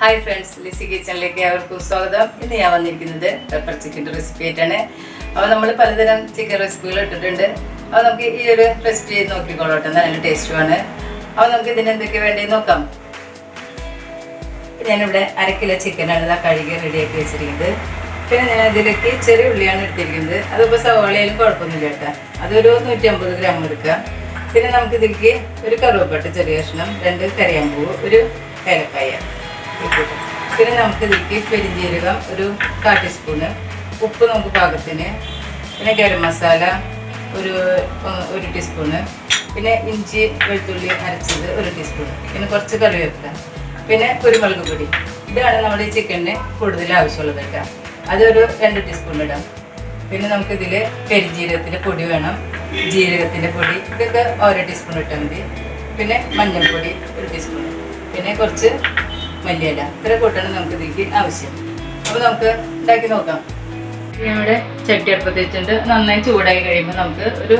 Hi friends Lissy കിച്ചണിലേക്ക് അവർക്കും സ്വാഗതം. ഇന്ന് ഞാൻ വന്നിരിക്കുന്നത് പെപ്പർ ചിക്കന്റെ റെസിപ്പി ആയിട്ടാണ്. അപ്പോൾ നമ്മൾ പലതരം ചിക്കൻ റെസിപ്പികൾ ഇട്ടിട്ടുണ്ട്. അപ്പോൾ നമുക്ക് ഈ ഒരു റെസിപ്പി നോക്കിക്കോളട്ടെ നല്ല ടേസ്റ്റുമാണ് അപ്പോൾ നമുക്ക് ഇതിന് എന്തൊക്കെ വേണ്ടി നോക്കാം. ഞാനിവിടെ അര കിലോ ചിക്കനാണ് ഇതാ കഴുകി റെഡിയാക്കി വെച്ചിരിക്കുന്നത്. പിന്നെ ഞാൻ ഇതിലേക്ക് ചെറിയ ഉള്ളിയാണ് എടുത്തിരിക്കുന്നത്. അതിപ്പോൾ സവാളയിലും കുഴപ്പമൊന്നുമില്ല കേട്ടോ. അതൊരു നൂറ്റമ്പത് ഗ്രാം എടുക്കാം. പിന്നെ നമുക്ക് ഇതിലേക്ക് ഒരു കറുവപ്പട്ട ചെറിയ കഷ്ണം രണ്ട് കരിയാമ്പൂ ഒരു ഏലക്കായ. പിന്നെ നമുക്ക് ഇതിലേക്ക് പെരിഞ്ജീരകം ഒരു കാ ടീസ്പൂണ്. ഉപ്പ് നമുക്ക് പാകത്തിന്. പിന്നെ ഗരം മസാല ഒരു ഒരു ടീസ്പൂണ്. പിന്നെ ഇഞ്ചി വെളുത്തുള്ളി അരച്ചത് ഒരു ടീസ്പൂൺ പിന്നെ കുറച്ച് കറിവേപ്പില. പിന്നെ കുരുമുളക് പൊടി. ഇതാണ് നമ്മുടെ ഈ ചിക്കനിന് കൂടുതൽ ആവശ്യമുള്ളത് കേട്ടോ. അതൊരു രണ്ട് ടീസ്പൂൺ ഇടാം. പിന്നെ നമുക്കിതിൽ പെരിഞ്ജീരകത്തിന്റെ പൊടി വേണം. ജീരകത്തിന്റെ പൊടി. ഇതൊക്കെ ഓരോ ടീസ്പൂൺ ഇട്ടാൽ മതി. പിന്നെ മഞ്ഞൾപ്പൊടി ഒരു ടീസ്പൂൺ പിന്നെ കുറച്ച് മല്ലിയില ഇത്ര കൂട്ടാണ് നമുക്ക് ഇതിലേക്ക് ആവശ്യം. അപ്പോൾ നമുക്ക് ഉണ്ടാക്കി നോക്കാം. ഇവിടെ ചട്ടി അടുപ്പത്ത് വെച്ചിട്ടുണ്ട് നന്നായി ചൂടായി കഴിയുമ്പോൾ നമുക്ക് ഒരു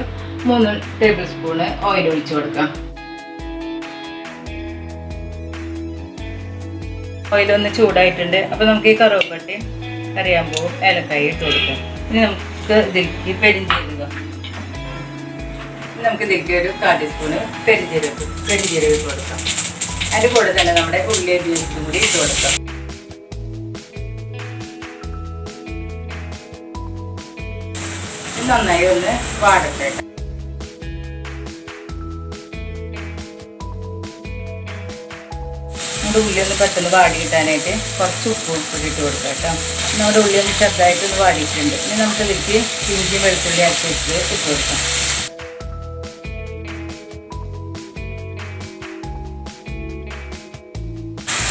മൂന്ന് ടേബിൾ സ്പൂണ് ഓയിൽ ഒഴിച്ചു കൊടുക്കാം. ഓയിൽ ഒന്ന് ചൂടായിട്ടുണ്ട്. അപ്പോൾ നമുക്ക് ഈ കറുവപ്പട്ടയും കറിയാമ്പൂവും ഏലക്കായി ഇട്ട് കൊടുക്കാം. ഇനി നമുക്ക് ഇതിലേക്ക് പെരിഞ്ചീരക നമുക്ക് ഇതിലേക്ക് ഒരു കാൽ ടീസ്പൂണ് പെരിഞ്ചീരക പെരിഞ്ചീരക ഇട്ട് കൊടുക്കാം. അതിന്റെ കൂടെ തന്നെ നമ്മുടെ ഉള്ളി ബീൻസും കൂടി ഇട്ട് കൊടുക്കാം. നന്നായി ഒന്ന് വാടട്ടെ നമ്മുടെ ഉള്ളി ഒന്ന് പെട്ടെന്ന് വാടി കിട്ടാനായിട്ട് കുറച്ച് ഉപ്പ് ഉപ്പ് ഇട്ട് കൊടുക്കാം കേട്ടോ. നമ്മുടെ ഉള്ളി ഒന്ന് ചെറുതായിട്ട് ഒന്ന് വാടിയിട്ടുണ്ട്. ഇനി നമുക്ക് ഇതിലേക്ക് ഇഞ്ചി വെളുത്തുള്ളി അരച്ച് വെച്ച് ഇട്ട് കൊടുക്കാം.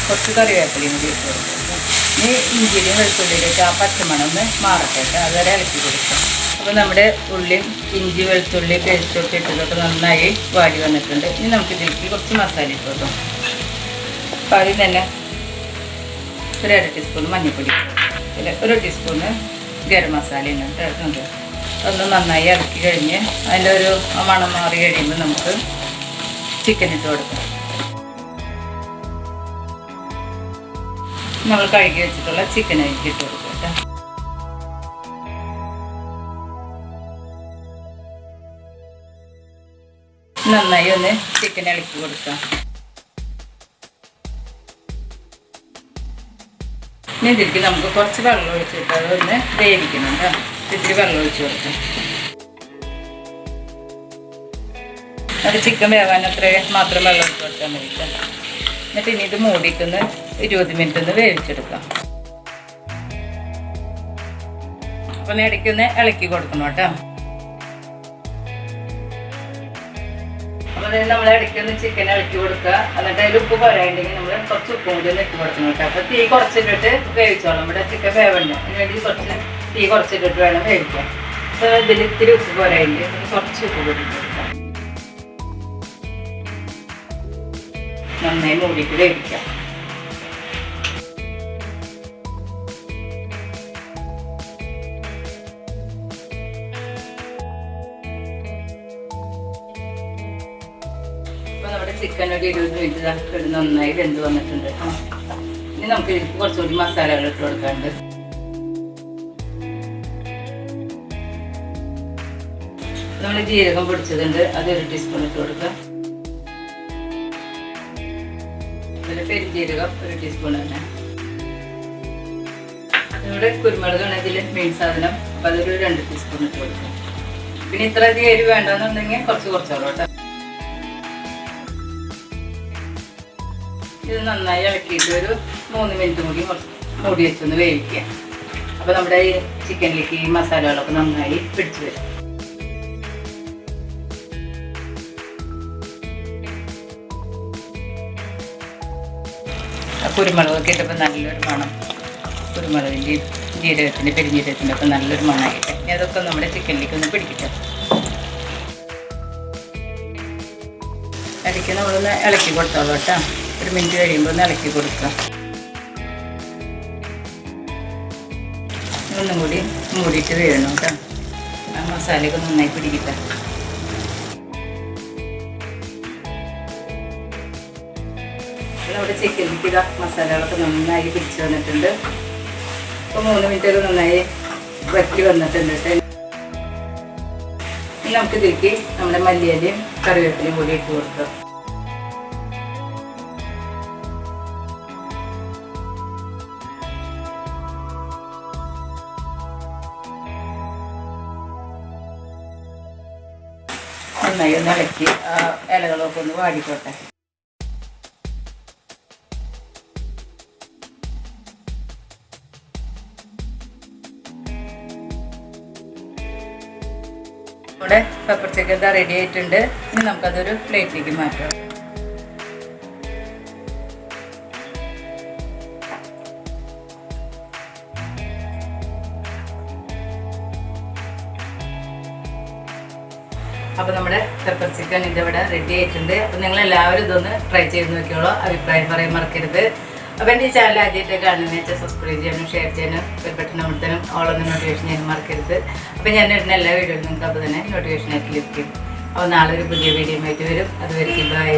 കുറച്ച് കറിവേപ്പിലയും കൂടി ഇട്ട് കൊടുക്കും ഇനി ഇഞ്ചിയിലും വെളുത്തുള്ളിയിലേക്ക് ആ പച്ചമണം ഒന്ന് മാറട്ടെ അതുവരെ ഇളക്കി കൊടുക്കാം. അപ്പോൾ നമ്മുടെ ഉള്ളിയും ഇഞ്ചി വെളുത്തുള്ളി പേസ്റ്റൊക്കെ ഇട്ടതൊക്കെ നന്നായി വാടി വന്നിട്ടുണ്ട്. ഇനി നമുക്ക് ഇതിലേക്ക് കുറച്ച് മസാല ഇട്ട് കൊടുക്കാം. അപ്പോൾ ആദ്യം തന്നെ ഒരു അര ടീസ്പൂൺ മഞ്ഞൾപ്പൊടി പിന്നെ ഒരു ടീസ്പൂണ് ഗരം മസാല ഇട്ടിട്ടുണ്ട് ഒന്ന് നന്നായി ഇളക്കി കഴിഞ്ഞ് അതിന്റെ ഒരു മണം മാറി കഴിയുമ്പോൾ നമുക്ക് ചിക്കൻ ഇട്ട് കൊടുക്കാം. നമ്മൾ കഴുകി വെച്ചിട്ടുള്ള ചിക്കൻ അതിലേക്ക് ഇട്ട് കൊടുക്കും കേട്ടോ. നന്നായി ഒന്ന് ചിക്കൻ ഇളക്കി കൊടുക്കാം. ഇനി ഇതിലേക്ക് നമുക്ക് കുറച്ച് വെള്ളം ഒഴിച്ചിട്ട് അതൊന്ന് വേവിക്കണം കേട്ടോ. ഇത്തിരി വെള്ളം ഒഴിച്ച് കൊടുക്കാം. അത് ചിക്കൻ വേവാൻ അത്ര മാത്രം വെള്ളം ഒഴിച്ച് കൊടുക്കാൻ കേട്ടോ. എന്നിട്ട് ഇനി ഇത് മൂടിയിട്ടൊന്ന് ഇരുപത് മിനിറ്റ് ഒന്ന് വേവിച്ചെടുക്കാം. അപ്പം ഇടയ്ക്കൊന്ന് ഇളക്കി കൊടുക്കണം കേട്ടോ. അപ്പോൾ നമ്മൾ ഇടയ്ക്കൊന്ന് ചിക്കൻ ഇളക്കി കൊടുക്കുക. എന്നിട്ട് അതിൽ ഉപ്പ് കുറയുണ്ടെങ്കിൽ നമ്മൾ കുറച്ച് ഉപ്പും കൂടി ഒന്ന് ഇട്ട് കൊടുക്കണം കേട്ടോ. അപ്പോൾ തീ കുറച്ചിട്ടിട്ട് വേവിച്ചോളാം. ഇവിടെ ചിക്കൻ വേവണ്ട. അതിന് വേണ്ടി കുറച്ച് തീ കുറച്ചിട്ടിട്ട് വേണം വേവിക്കാൻ. അപ്പോൾ ഇതിൽ ഇത്തിരി ഉപ്പ് കുറയുണ്ട് കുറച്ച് ഉപ്പ് കൊടുക്കാം. നന്നായി മൂടിയിട്ട് വേവിക്കാം ഇപ്പൊ നമ്മുടെ ചിക്കൻ ഒരു ഇരുപത് മിനിറ്റ് നന്നായി വെന്ത് വന്നിട്ടുണ്ട്. ഇനി നമുക്ക് കുറച്ചുകൂടി മസാലകൾ ഇട്ട് കൊടുക്കാണ്ട് നമ്മൾ ജീരകം പൊടിച്ചതുണ്ട്. അത് ഒരു ടീസ്പൂൺ ഇട്ട് കൊടുക്കാം. പെരുംജീരകം ഒരു ടീസ്പൂൺ തന്നെ. ഇവിടെ കുരുമുളകാണ് ഇതിൽ മെയിൻ സാധനം അപ്പം അതൊരു രണ്ട് ടീസ്പൂൺ ഇട്ട് കൊടുക്കും. പിന്നെ ഇത്ര അധികം എരിവ് വേണ്ടെന്നുണ്ടെങ്കിൽ കുറച്ച് കുറച്ചോളൂ കേട്ടോ. ഇത് നന്നായി ഇളക്കിയിട്ട് ഒരു മൂന്ന് മിനിറ്റ് കൂടി മൂടി വെച്ചൊന്ന് വേവിക്കുക. അപ്പോൾ നമ്മുടെ ഈ ചിക്കനിലേക്ക് ഈ മസാലകളൊക്കെ നന്നായി പിടിച്ചു വരും. കുരുമുളകൊക്കെ ഇട്ടപ്പോൾ നല്ലൊരു മണം. കുരുമുളകിന്റെ ജീരകത്തിന്റെ പെരുംജീരകത്തിന്റെ ഒക്കെ നല്ലൊരു മണമായിട്ട്. ഇനി അതൊക്കെ നമ്മുടെ ചിക്കനിലേക്ക് ഒന്ന് പിടിക്കട്ടെ ഇടയ്ക്ക് നമ്മളൊന്ന് ഇളക്കി കൊടുത്തോളൂ കേട്ടോ. ഒരു മിനിറ്റ് കഴിയുമ്പോൾ ഒന്ന് ഇളക്കി കൊടുക്കാം. ഒന്നും കൂടി മൂടിയിട്ട് വേണം കേട്ടോ. ആ മസാലയൊക്കെ നന്നായി പിടിക്കട്ടെ. നമ്മുടെ ചിക്കനിലേക്ക് ഇതാ മസാലകളൊക്കെ നന്നായി പിടിച്ച് വന്നിട്ടുണ്ട്. ഇപ്പോൾ മൂന്ന് മിനിറ്റ് നന്നായി വറ്റി വന്നിട്ടുണ്ട് കേട്ടോ ഇനി നമുക്ക് ഇതിലേക്ക് നമ്മുടെ മല്ലിയിലയും കറിവേപ്പിലയും കൂടി ഇട്ട് കൊടുക്കാം. നന്നായി ഒന്ന് ഇളക്കി ഇലകളൊക്കെ ഒന്ന് വാടിക്കോട്ടെ. ഇവിടെ പെപ്പർ ചിക്കൻ ഇതാ റെഡി ആയിട്ടുണ്ട്. ഇനി നമുക്കതൊരു പ്ലേറ്റിലേക്ക് മാറ്റാം. അപ്പോൾ നമ്മുടെ പെപ്പർ ചിക്കൻ ഇതിവിടെ റെഡി ആയിട്ടുണ്ട്. അപ്പോൾ നിങ്ങൾ എല്ലാവരും ഇതൊന്ന് ട്രൈ ചെയ്ത് നോക്കിയോളൂ അഭിപ്രായം പറയാൻ മറക്കരുത്. അപ്പോൾ എന്റെ ഈ ചാനൽ ആദ്യമായിട്ട് കാണുന്ന വെച്ചാൽ സബ്സ്ക്രൈബ് ചെയ്യാനും ഷെയർ ചെയ്യാനും പെട്ടെന്ന് കൊടുത്താലും ഓളൊന്ന് നോട്ടിഫിക്കേഷൻ ചെയ്യാൻ മറക്കരുത്. അപ്പോൾ ഞാൻ ഇടുന്ന എല്ലാ വീഡിയോയിലും നിങ്ങൾക്ക് അപ്പോൾ തന്നെ നോട്ടിഫിക്കേഷൻ ആയിട്ട് ലഭിക്കും. അപ്പോൾ നാളെ ഒരു പുതിയ വീഡിയോ ആയിട്ട് വരും. അതുവരെ ബൈ